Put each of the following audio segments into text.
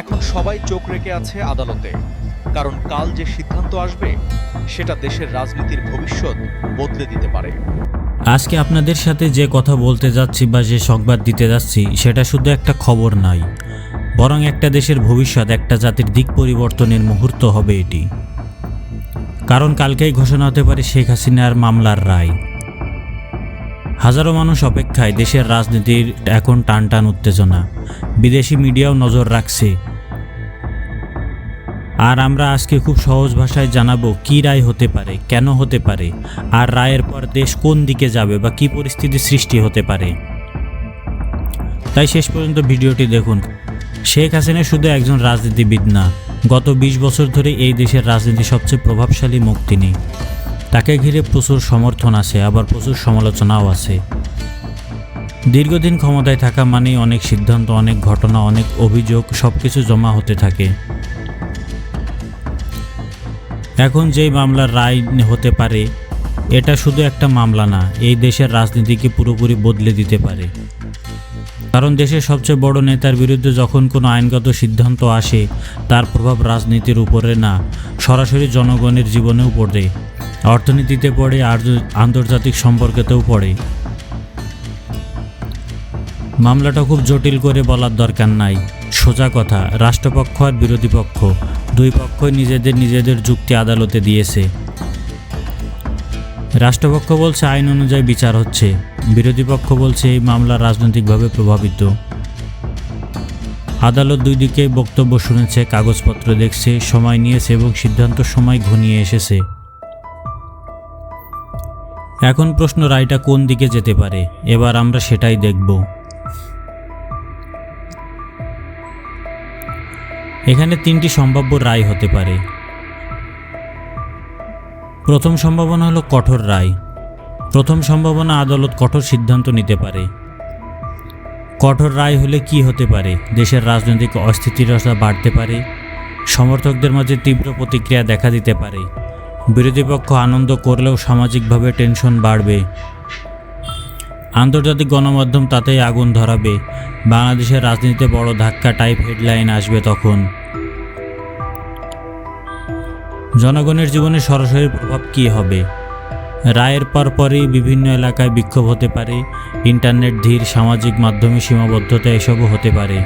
এখন সবাই চোখ রেখে আছে আদালতে। কারণ কাল যে সিদ্ধান্ত আসবে, সেটা দেশের রাজনীতির ভবিষ্যৎ বদলে দিতে পারে। আজকে আপনাদের সাথে যে কথা বলতে যাচ্ছি বা যে সংবাদ দিতে যাচ্ছি, সেটা শুধু একটা খবর নয় বরং একটা দেশের ভবিষ্যৎ, একটা জাতির দিক পরিবর্তনের মুহূর্ত হবে এটি। কারণ কালকেই ঘোষণা হতে পারে শেখ হাসিনার মামলার রায়। হাজারো মানুষ অপেক্ষায় দেশের রাজনীতির এখন টান টান উত্তেজনা। বিদেশি মিডিয়াও নজর রাখছে। আর আমরা আজকে খুব সহজ ভাষায় জানাব, কি রায় হতে পারে, কেন হতে পারে, আর রায়ের পর দেশ কোন দিকে যাবে বা কি পরিস্থিতি সৃষ্টি হতে পারে। তাই শেষ পর্যন্ত ভিডিওটি দেখুন। শেখ হাসিনা শুধু একজন রাজনীতিবিদ না, গত ২০ বছর ধরে এই দেশের রাজনীতি সবচেয়ে প্রভাবশালী মুখ তিনি। তাকে ঘিরে প্রচুর সমর্থন আছে, আবার প্রচুর সমালোচনাও আছে। দীর্ঘদিন ক্ষমতায় থাকা মানেই অনেক সিদ্ধান্ত, অনেক ঘটনা, অনেক অভিযোগ সব কিছু জমা হতে থাকে। এখন যেই মামলার রায় হতে পারে, এটা শুধু একটা মামলা না, এই দেশের রাজনীতিকে পুরোপুরি বদলে দিতে পারে। কারণ দেশের সবচেয়ে বড় নেতার বিরুদ্ধে যখন কোনো আইনগত সিদ্ধান্ত আসে, তার প্রভাব রাজনীতির উপরে না, সরাসরি জনগণের জীবনেও পড়ে। অর্থনীতিতে পড়ে, আর আন্তর্জাতিক সম্পর্কেতেও পড়ে। মামলাটা খুব জটিল করে বলার দরকার নাই। সোজা কথা, রাষ্ট্রপক্ষ আর বিরোধী পক্ষ, দুই পক্ষই নিজেদের নিজেদের যুক্তি আদালতে দিয়েছে। রাষ্ট্রপক্ষ বলছে, আইন অনুযায়ী বিচার হচ্ছে। বিরোধী পক্ষ বলছে, এই মামলা রাজনৈতিকভাবে প্রভাবিত। আদালত দুই দিকে বক্তব্য শুনেছে, কাগজপত্র দেখছে, সময় নিয়েছে এবং সিদ্ধান্ত সময় ঘনিয়ে এসেছে। এখন প্রশ্ন রায়টা কোন দিকে যেতে পারে? এবার আমরা সেটাই দেখব। এখানে তিনটি সম্ভাব্য রায় হতে পারে। প্রথম সম্ভাবনা হলো কঠোর রায়। প্রথম সম্ভাবনা আদালত কঠোর সিদ্ধান্ত নিতে পারে। কঠোর রায় হলে কি হতে পারে? দেশের রাজনৈতিক অস্থিতিরতা বাড়তে পারে। সমর্থকদের মাঝে তীব্র প্রতিক্রিয়া দেখা দিতে পারে। বিরোধী পক্ষ আনন্দ করলেও সামাজিকভাবে টেনশন বাড়বে। আন্তর্জাতিক গণমাধ্যম তাতেই আগুন ধরাবে। বাংলাদেশের রাজনীতিতে বড় ধাক্কা টাইপ হেডলাইন আসবে তখন। জনগণের জীবনে সরাসরি প্রভাব কী হবে? রায়ের পরপরই বিভিন্ন এলাকায় বিক্ষোভ হতে পারে। ইন্টারনেট ধীর, সামাজিক মাধ্যমে সীমাবদ্ধতা এসবও হতে পারে।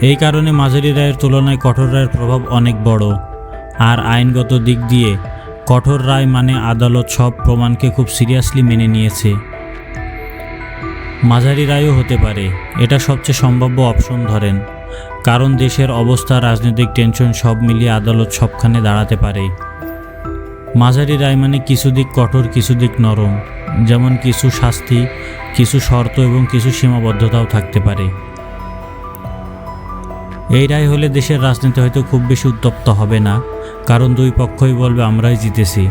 এই কারণে মাঝারি রায়ের তুলনায় কঠোর রায়ের প্রভাব অনেক বড়। আর আইনগত দিক দিয়ে কঠোর রায় মানে আদালত সব প্রমাণকে খুব সিরিয়াসলি মেনে নিয়েছে। মাঝারি রায়ও হতে পারে, এটা সবচেয়ে সম্ভাব্য অপশন ধরেন। কারণ দেশের অবস্থা, রাজনৈতিক টেনশন সব মিলিয়ে আদালত সবখানে দাঁড়াতে পারে। মাঝারি রায় মানে কিছু দিক কঠোর, কিছু দিক নরম। যেমন কিছু শাস্তি, কিছু শর্ত এবং কিছু সীমাবদ্ধতাও থাকতে পারে। এই রায় হলে দেশের রাজনীতি হয়তো খুব বেশি উত্তপ্ত হবে না, কারণ দুই পক্ষই বলবে, আমরাই জিতেছি।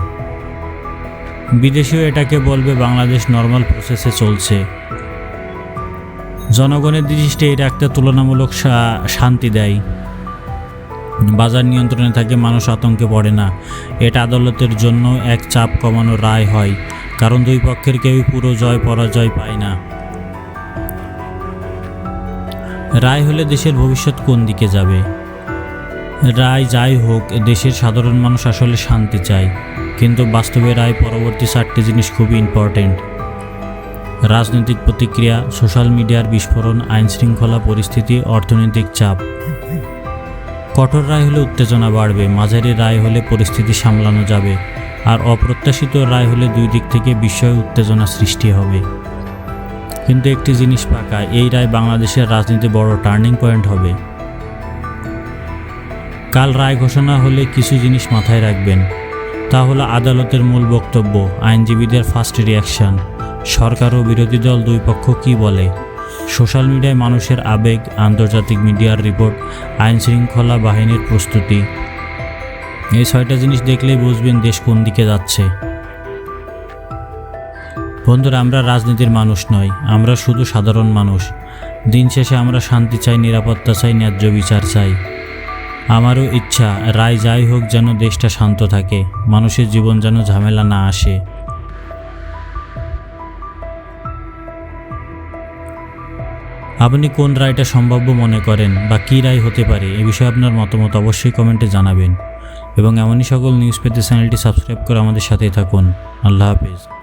বিদেশিও এটাকে বলবে, বাংলাদেশ নর্মাল প্রসেসে চলছে। জনগণের দৃষ্টি এটা একটা তুলনামূলক শান্তি দেয়। বাজার নিয়ন্ত্রণে থাকে, মানুষ আতঙ্কে পড়ে না। এটা আদালতের জন্য এক চাপ কমানো রায় হয়, কারণ দুই পক্ষের কেউই পুরো জয় পরাজয় পায় না। রায় হলে দেশের ভবিষ্যৎ কোন দিকে যাবে? রায় যাই হোক, দেশের সাধারণ মানুষ আসলে শান্তি চায়, কিন্তু বাস্তবে রায় পরবর্তী চারটি জিনিস খুবই ইম্পর্টেন্ট রাজনৈতিক প্রতিক্রিয়া, সোশ্যাল মিডিয়ার বিস্ফোরণ, আইনশৃঙ্খলা পরিস্থিতি, অর্থনৈতিক চাপ। কঠোর রায় হলে উত্তেজনা বাড়বে, মাঝারি রায় হলে পরিস্থিতি সামলানো যাবে, আর অপ্রত্যাশিত রায় হলে দুই দিক থেকে বিস্ময় উত্তেজনা সৃষ্টি হবে। কিন্তু একটি জিনিস পাকা, এই রায় বাংলাদেশের রাজনীতি বড় টার্নিং পয়েন্ট হবে। কাল রায় ঘোষণা হলে কিছু জিনিস মাথায় রাখবেন। তা হলো আদালতের মূল বক্তব্য, আইনজীবীদের ফার্স্ট রিয়াকশন সরকার ও বিরোধী দল দুই পক্ষ কী বলে? সোশ্যাল মিডিয়ায় মানুষের আবেগ, আন্তর্জাতিক মিডিয়ার রিপোর্ট আইন শৃঙ্খলা বাহিনীর প্রস্তুতি। এই ছয়টা জিনিস দেখলেই বুঝবেন দেশ কোন দিকে যাচ্ছে। বন্ধুরা, আমরা রাজনীতির মানুষ নই, আমরা শুধু সাধারণ মানুষ। দিন শেষে আমরা শান্তি চাই, নিরাপত্তা চাই, ন্যায্য বিচার চাই। আমারও ইচ্ছা, রায় যাই হোক যেন দেশটা শান্ত থাকে, মানুষের জীবন যেন ঝামেলা না আসে। আপনি কোন রায়টা সম্ভাব্য মনে করেন বা কী রায় হতে পারে, এ বিষয়ে আপনার মতামত অবশ্যই কমেন্টে জানাবেন। এবং এমনই সকল নিউজ পেতে চ্যানেলটি সাবস্ক্রাইব করে আমাদের সাথেই থাকুন। আল্লাহ হাফেজ।